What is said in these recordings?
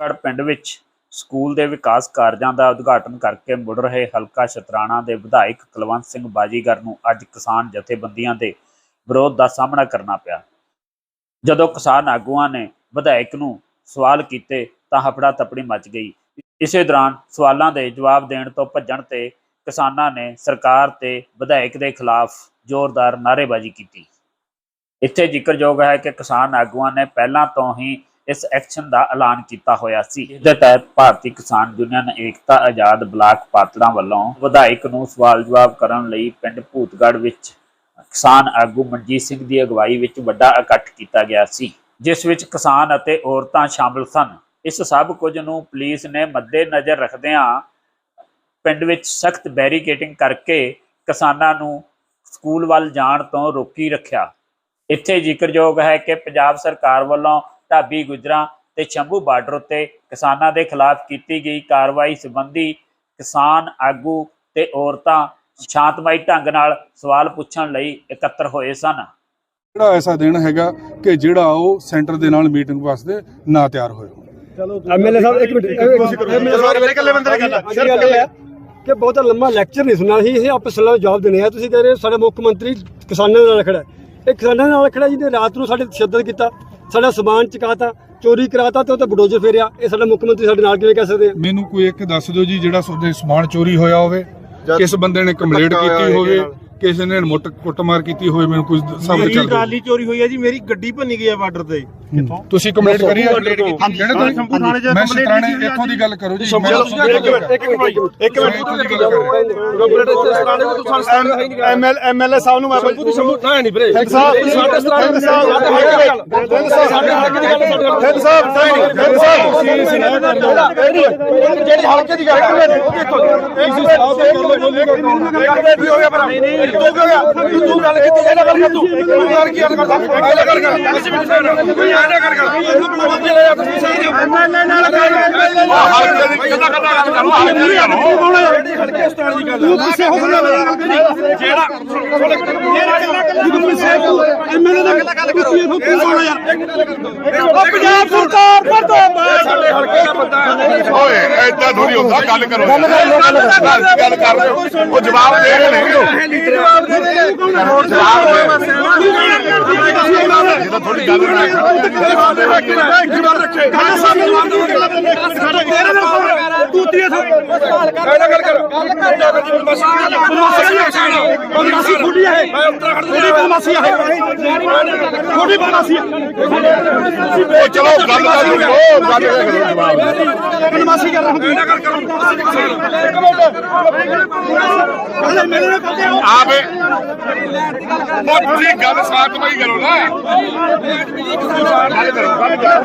ਗੜ ਪਿੰਡ ਵਿੱਚ ਸਕੂਲ ਦੇ ਵਿਕਾਸ ਕਾਰਜਾਂ ਦਾ ਉਦਘਾਟਨ ਕਰਕੇ ਮੁੜ ਰਹੇ ਹਲਕਾ ਸ਼ਤਰਾਣਾ ਦੇ ਵਿਧਾਇਕ ਕੁਲਵੰਤ ਸਿੰਘ ਬਾਜੀਗਰ ਨੂੰ ਅੱਜ ਕਿਸਾਨ ਜਥੇਬੰਦੀਆਂ ਦੇ ਵਿਰੋਧ ਦਾ ਸਾਹਮਣਾ ਕਰਨਾ ਪਿਆ। ਜਦੋਂ ਕਿਸਾਨ ਆਗੂਆਂ ਨੇ ਵਿਧਾਇਕ ਨੂੰ ਸਵਾਲ ਕੀਤੇ ਤਾਂ ਹਫੜਾ ਤਪੜੀ ਮਚ ਗਈ। ਇਸੇ ਦੌਰਾਨ ਸਵਾਲਾਂ ਦੇ ਜਵਾਬ ਦੇਣ ਤੋਂ ਭੱਜਣ ਤੇ ਕਿਸਾਨਾਂ ਨੇ ਸਰਕਾਰ ਤੇ ਵਿਧਾਇਕ ਦੇ ਖਿਲਾਫ ਜ਼ੋਰਦਾਰ ਨਾਅਰੇਬਾਜ਼ੀ ਕੀਤੀ। ਇੱਥੇ ਜ਼ਿਕਰਯੋਗ ਹੈ ਕਿ ਕਿਸਾਨ ਆਗੂਆਂ ਨੇ ਪਹਿਲਾਂ ਤੋਂ ਹੀ ਇਸ ਐਕਸ਼ਨ ਦਾ ਐਲਾਨ ਕੀਤਾ ਹੋਇਆ ਸੀ। ਇਸ ਦੇ ਤਹਿਤ ਭਾਰਤੀ ਕਿਸਾਨ ਯੂਨੀਅਨ ਏਕਤਾ ਆਜ਼ਾਦ ਬਲਾਕ ਪਾਤੜਾਂ ਵੱਲੋਂ ਵਿਧਾਇਕ ਨੂੰ ਸਵਾਲ ਜਵਾਬ ਕਰਨ ਲਈ ਪਿੰਡ ਭੂਤਗੜ੍ਹ ਵਿੱਚ ਕਿਸਾਨ ਆਗੂ ਮਨਜੀਤ ਸਿੰਘ ਦੀ ਅਗਵਾਈ ਵਿੱਚ ਵੱਡਾ ਇਕੱਠ ਕੀਤਾ ਗਿਆ ਸੀ ਜਿਸ ਵਿੱਚ ਕਿਸਾਨ ਅਤੇ ਔਰਤਾਂ ਸ਼ਾਮਲ ਸਨ। ਇਸ ਸਭ ਕੁਝ ਨੂੰ ਪੁਲਿਸ ਨੇ ਮੱਦੇਨਜ਼ਰ ਰੱਖਦਿਆਂ ਪਿੰਡ ਵਿੱਚ ਸਖਤ ਬੈਰੀਕੇਡਿੰਗ ਕਰਕੇ ਕਿਸਾਨਾਂ ਨੂੰ ਸਕੂਲ ਵੱਲ ਜਾਣ ਤੋਂ ਰੋਕੀ ਰੱਖਿਆ। ਇੱਥੇ ਜ਼ਿਕਰਯੋਗ ਹੈ ਕਿ ਪੰਜਾਬ ਸਰਕਾਰ ਵੱਲੋਂ ਢਾਬੀ ਗੁਜਰਾਂ ਤੇ ਸ਼ੰਭੂ ਬਾਰਡਰ ਉੱਤੇ ਕਿਸਾਨਾਂ ਦੇ ਖਿਲਾਫ ਕੀਤੀ ਗਈ ਕਾਰਵਾਈ ਸੰਬੰਧੀ ਕਿਸਾਨ ਆਗੂ ਤੇ ਔਰਤਾਂ ਸ਼ਾਂਤਮਈ ਢੰਗ ਨਾਲ ਸਵਾਲ ਪੁੱਛਣ ਲਈ ਇਕੱਤਰ ਹੋਏ ਸਨ। ਜਿਹੜਾ ਐਸਾ ਦਿਨ ਹੈਗਾ ਕਿ ਜਿਹੜਾ ਉਹ ਸੈਂਟਰ ਦੇ ਨਾਲ ਮੀਟਿੰਗ ਵਾਸਤੇ ਨਾ ਤਿਆਰ ਹੋਏ ਹੋਣ। ਐਮਐਲਏ ਸਾਹਿਬ ਇੱਕ ਮਿੰਟ ਐਮਐਲਏ ਸਾਹਿਬ ਮੇਰੇ ਕੱਲੇ ਬੰਦੇ ਗੱਲ ਹੈ ਗੱਲ ਇਹ ਹੈ ਕਿ ਬਹੁਤ ਲੰਮਾ ਲੈਕਚਰ ਨਹੀਂ ਸੁਣਨਾ ਸੀ ਇਹ ਆਪੇ ਸਵਾਲਾਂ ਦੇ ਜਵਾਬ ਦੇਣੇ ਆ। ਤੁਸੀਂ ਕਹਿ ਰਹੇ ਹੋ ਸਾਡੇ ਮੁੱਖ ਮੰਤਰੀ ਕਿਸਾਨਾਂ ਦੇ ਨਾਲ ਖੜਾ ਹੈ। ਇਹ ਕਿਸਾਨਾਂ ਨਾਲ ਖੜਾ ਜਿਹਨੇ ਰਾਤ ਨੂੰ ਸਾਡੇ ਤਸ਼ੱਦਦ ਕੀਤਾ। ਸਾਡਾ ਸਮਾਨ ਚਕਾਤਾ ਚੋਰੀ ਕਰਾਤਾ ਤੇ ਉਹ ਤੇ ਬਡੋਜ਼ਰ ਫੇਰਿਆ। ਇਹ ਸਾਡਾ ਮੁੱਖ ਮੰਤਰੀ ਸਾਡੇ ਨਾਲ ਕਿਵੇਂ ਕਹਿ ਸਕਦੇ ਆ? ਮੈਨੂੰ ਕੋਈ ਇੱਕ ਦੱਸ ਦਿਓ ਜੀ ਜਿਹੜਾ ਤੁਹਾਡੇ ਸਮਾਨ ਚੋਰੀ ਹੋਇਆ ਹੋਵੇ ਕਿਸ ਬੰਦੇ ਨੇ ਕੰਪਲੇਂਟ ਕੀਤੀ ਹੋਵੇ ਕਿਸੇ ਨੇ ਮੁੱਟ ਕੁੱਟਮਾਰ ਕੀਤੀ ਹੋਵੇ ਮੈਨੂੰ ਕੁਝ ਸਾਹਮਣੇ ਮੇਰੀ ਚੱਲ ਟਰਾਲੀ ਚੋਰੀ ਹੋਈ ਹੈ ਜੀ ਮੇਰੀ ਗੱਡੀ ਭੰਨੀ ਗਈ ਹੈ ਬਾਰਡਰ ਤੇ। ਤੁਸੀਂ ਕੰਪਲੇਂਟ ਕਰੀ ਹੈ ਜਿਹੜੇ ਹਾਂ, ਸ਼ੰਭੂ ਥਾਣੇ 'ਚ ਮੈਂ ਸ਼ਤਰਾਣੇ ਕੀਤੀ ਇੱਥੋਂ ਦੀ ਗੱਲ ਕਰੋ ਜੀ ਚਲੋ, ਮੈਂ ਉੱਥੋਂ ਦੀ ਗੱਲ ਕਰ- ਇੱਕ ਮਿੰਟ ਇੱਕ ਮੈਂ ਇੱਥੋਂ ਦੀ ਗੱਲ ਕਰ ਰਿਹਾ ਐਮਐਲ ਐਮਐਲਏ ਸਾਹਿਬ ਨੂੰ ਮੈਂ ਸ਼ੰਭੂ ਦੀ ਸ਼ੰਭੂ ਥਾਂ ਨਹੀਂ ਵੀਰੇ ਹੈਡ ਸਾਹਿਬ ਸਾਡੇ ਹੈਡ ਸਾਹਿਬ ਸਾਡੇ ਹਲਕੇ ਦੀ ਗੱਲ ਸਾਡੇ ਹੈਡ ਸਾਹਿਬ ਹੈਡ ਸਾਹਿਬ ਜਿਹੜੀ ਹਲਕੇ ਦੀ ਗੱਲ ਕੀ ਹੋ ਗਿਆ ਭਰਾ ਨਹੀਂ ਨਹੀਂ ਤੂੰ ਗਿਆ ਤੂੰ ਗੱਲ ਕੀਤੀ ਇਹਦਾ ਗੱਲ ਕਰ ਤੂੰ ਤੂੰ ਗੱਲ ਕੀ ਗੱਲ ਕਰਦਾ ਗੱਲ ਕਰ ਕੋਈ ਆਣਾ ਕਰ ਕਰ ਐਮਐਲਏ ਨਾਲ ਦੀ ਕਿੱਦਾਂ ਕਰਦਾ ਗੱਲ ਕਰੋ ਹਲਕੇ ਦੀ ਸਟਾਰ ਦੀ ਗੱਲ ਤੂੰ ਕਿਸੇ ਹੋਰ ਨਾਲ ਗੱਲ ਕਰੀ ਜਿਹੜਾ ਐਮਐਲਏ ਦਾ ਗੱਲ ਕਰੋ ਤੂੰ ਕੌਣ ਯਾਰ ਪੰਜਾਬ ਸਰਕਾਰ ਮਰਦਾਬਾਦ ਸਾਡੇ ਹਲਕੇ ਦਾ ਬੰਦਾ ਓਏ ਐਦਾਂ ਥੋੜੀ ਹੁੰਦਾ ਗੱਲ ਕਰੋ ਗੱਲ ਕਰ ਉਹ ਜਵਾਬ ਦੇ ਰਹੇ ਨੇ ਜਵਾਬ ਦੇ ਰਹੇ ਇਹ ਤਾਂ ਥੋੜੀ ਗੱਲ ਨਾ ਰੱਖੇ ਤੂਤੀਏ ਗੱਲ ਗੱਲ ਕਰ। ਬਦਮਾਸ਼ੀ ਖੁੱਲੀ ਹੈ ਮੈਂ ਉੱਤਰਾਖੰਡ ਦੀ ਬਦਮਾਸ਼ੀ ਹੈ ਥੋੜੀ ਬਦਮਾਸ਼ੀ ਉਹ ਚਲੋ ਗੱਲ ਕਰ ਲਓ। ਗੱਲ ਕਰੋ ਜਵਾਬ ਬਦਮਾਸ਼ੀ ਕਰ ਰਹਾ ਕਰੋ ਹੋ। ਆਪੇ ਉਹ ਤੁਸੀਂ ਗੱਲ ਸਾਤਮਈ ਕਰੋ ਨਾ। ਗੱਲ ਕਰੋ ਗੱਲ ਕਰੋ।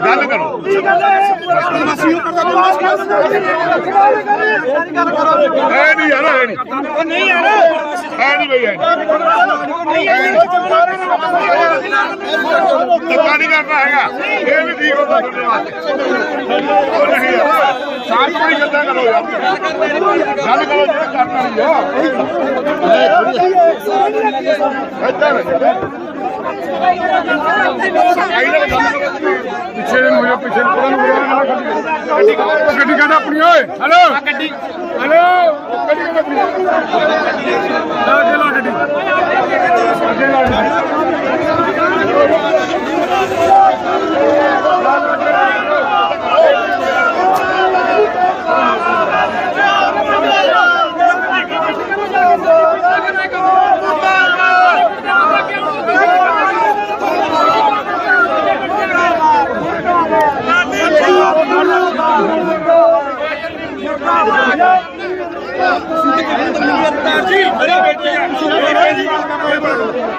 ਗੱਲ ਕਰੋ। ਬਦਮਾਸ਼ੀ ਕਰਦਾ ਬਦਮਾਸ਼ ਹੈ ਨਹੀਂ ਯਾਰ ਹੈ। ਨਹੀਂ ਨਹੀਂ ਯਾਰ ਹੈ ਨਹੀਂ। ਬਈ ਹੈ ਧੱਕਾ ਨਹੀਂ ਕਰਨਾ ਹੈਗਾ ਇਹ ਵੀ ਠੀਕ ਹੁੰਦਾ ਤੁਹਾਡੇ ਵਾਸਤੇ ਉਹ ਨਹੀਂ ਗੱਲਾਂ ਕਰੋ ਯਾਰ ਗੱਲ ਕਰੋ ਜਿਹੜਾ ਕਰਨਾ ਨਹੀਂ ਆ ਇੱਧਰ ਪਿੱਛੇ ਨੂੰ ਹੋ ਜਾ ਪਿੱਛੇ ਨੂੰ ਪਰਾਂ ਨੂੰ ਗੱਡੀ ਕਹਿੰਦਾ ਆਪਣੀ ਓਏ ਹੈਲੋ। ਗੱਡੀ। ਹੈਲੋ। ਗੱਡੀ ਕਹਿੰਦਾ ਆਪਣੀ। ਲਾ ਕੇ ਲਾ ਗੱਡੀ। ਅੱਗੇ ਲਾ ਗੱਡੀ। ਮੇਰਾ ਬੇਟਾ